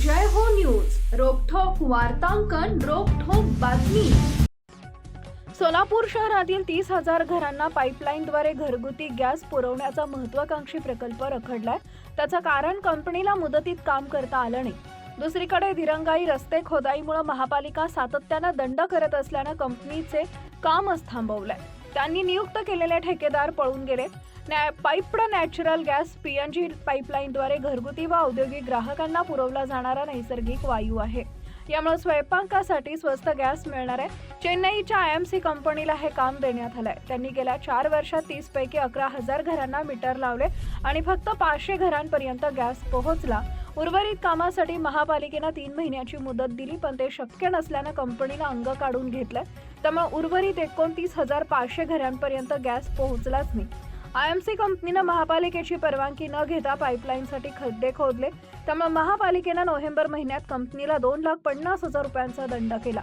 जय हो न्यूज. रोकठोक वार्तांकन रोखोक बातमी. सोलापूर शहरातील तीस हजार घरांना पाईपलाईनद्वारे घरगुती गॅस पुरवण्याचा महत्वाकांक्षी प्रकल्प रखडलाय. त्याचं कारण कंपनीला मुदतीत काम करता आलं नाही. दुसरीकडे दिरंगाई रस्ते खोदाईमुळे महापालिका सातत्यानं दंड करत असल्यानं कंपनीचे कामच थांबवलंय. त्यांनी नियुक्त केलेले ठेकेदार पळून गेले. नॅ- पाईप्ड नॅचरल गॅस पीएनजी पाईपलाईनद्वारे घरगुती व औद्योगिक ग्राहकांना पुरवला जाणारा नैसर्गिक वायू आहे. यामुळे स्वयंपाकासाठी स्वस्त गॅस मिळणार आहे. चेन्नईच्या आय एम सी कंपनीला हे काम देण्यात आलंय. त्यांनी गेल्या चार वर्षात तीस पैकी अकरा हजार घरांना मीटर लावले आणि फक्त पाचशे घरांपर्यंत गॅस पोहोचला. उर्वरित कामासाठी महापालिकेनं तीन महिन्याची मुदत दिली पण ते शक्य नसल्यानं कंपनीनं अंग काढून घेतलंय. त्यामुळे उर्वरित एकोणतीस हजार पाचशे घरांपर्यंत गॅस पोहोचलाच नाही. आय एम सी कंपनीनं महापालिकेची परवानगी न घेता पाईपलाईनसाठी खड्डे खोदले. त्यामुळे महापालिकेनं नोव्हेंबर महिन्यात कंपनीला दोन लाख पन्नास हजार रुपयांचा दंड केला.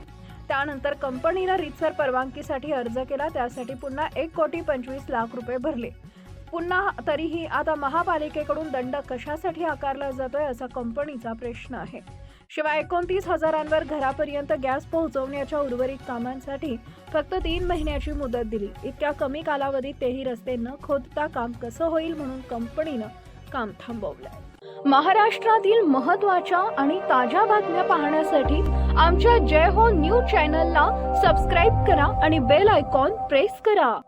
त्यानंतर कंपनीनं रितसर परवानगीसाठी अर्ज केला त्यासाठी पुन्हा एक कोटी पंचवीस लाख रुपये भरले. पुन्हा तरीही आता महापालिकेकडून दंड कशासाठी आकारला जातोय असा कंपनीचा प्रश्न आहे. शिवाय एकोणतीस हजारांवर घरापर्यंत गॅस पोहोचवण्याच्या उर्वरित कामांसाठी फक्त तीन महिन्याची मुदत दिली. इतक्या कमी कालावधीत तेही रस्ते न खोदता काम कसं होईल म्हणून कंपनीनं काम थांबवलंय. महाराष्ट्रातील महत्त्वाच्या आणि ताज्या बातम्या पाहण्यासाठी आमच्या जय हो न्यूज चॅनलला सबस्क्राईब करा आणि बेल आयकॉन प्रेस करा.